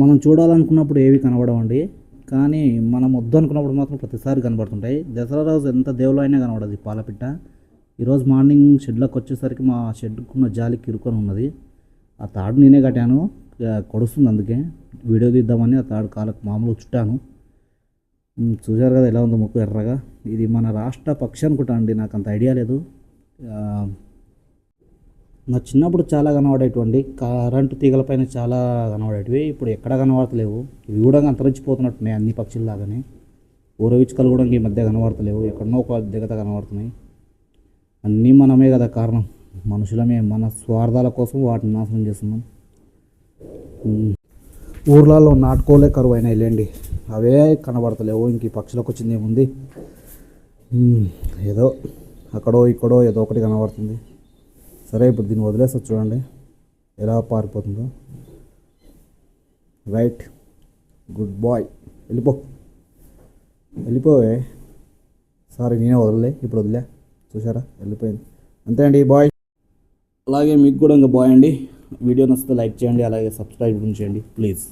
మనం చూడాలనుకున్నప్పుడు ఏవి కనబడవండి కానీ మనం వద్దు అనుకున్నప్పుడు మాత్రం ప్రతిసారి కనబడుతుంటాయి. దసరా రోజు ఎంత దేవులో అయినా కనబడదు ఈ పాలపిట్ట. ఈరోజు మార్నింగ్ షెడ్లోకి వచ్చేసరికి మా షెడ్కున్న జాలికి ఇరుకొని ఉన్నది. ఆ తాడు నేనే కట్టాను కొడుస్తుంది అందుకే. వీడియో తీద్దామని ఆ తాడు కాలకు మామూలు చుట్టాను. చూశారు కదా ఎలా ఉందో ముక్కు ఎర్రగా. ఇది మన రాష్ట్ర పక్షి అనుకుంటా అండి నాకు అంత ఐడియా లేదు. నా చిన్నప్పుడు చాలా కనబడేటువంటి కరెంటు తీగలపైన చాలా కనబడేటివి. ఇప్పుడు ఎక్కడ కనబడతలేవు. ఇవి కూడా అంతరించిపోతున్నట్టున్నాయి అన్ని పక్షుల్లాగానే. ఊరవిచ్చుకలు కూడా ఈ మధ్య కనబడతలేవు. ఎక్కడనో ఒక దిగత కనబడుతున్నాయి. అన్నీ మనమే కదా కారణం. మనుషులమే. మన స్వార్థాల కోసం వాటిని నాశనం చేస్తున్నాం. ఊర్లలో నాటుకోలే కరువు అయినాయి లేండి అవే కనబడతలేవు. ఇంక పక్షులకు వచ్చింది ఏముంది ఏదో అక్కడో ఇక్కడో ఏదో ఒకటి కనబడుతుంది. సరే ఇప్పుడు దీన్ని వదిలేస్తా చూడండి. ఎలా పారిపోతుందో. రైట్. Good bye. వెళ్ళిపో. వెళ్ళిపోవే. సారీ నేనే వదలలే. ఇప్పుడు వదిలే. చూసారా వెళ్ళిపోయింది. అంతే అండి బాయ్. అలాగే మీకు కూడా ఇంకా బాయ్ అండి. వీడియో నచ్చితే లైక్ చేయండి అలాగే సబ్స్క్రైబ్ చేయండి ప్లీజ్.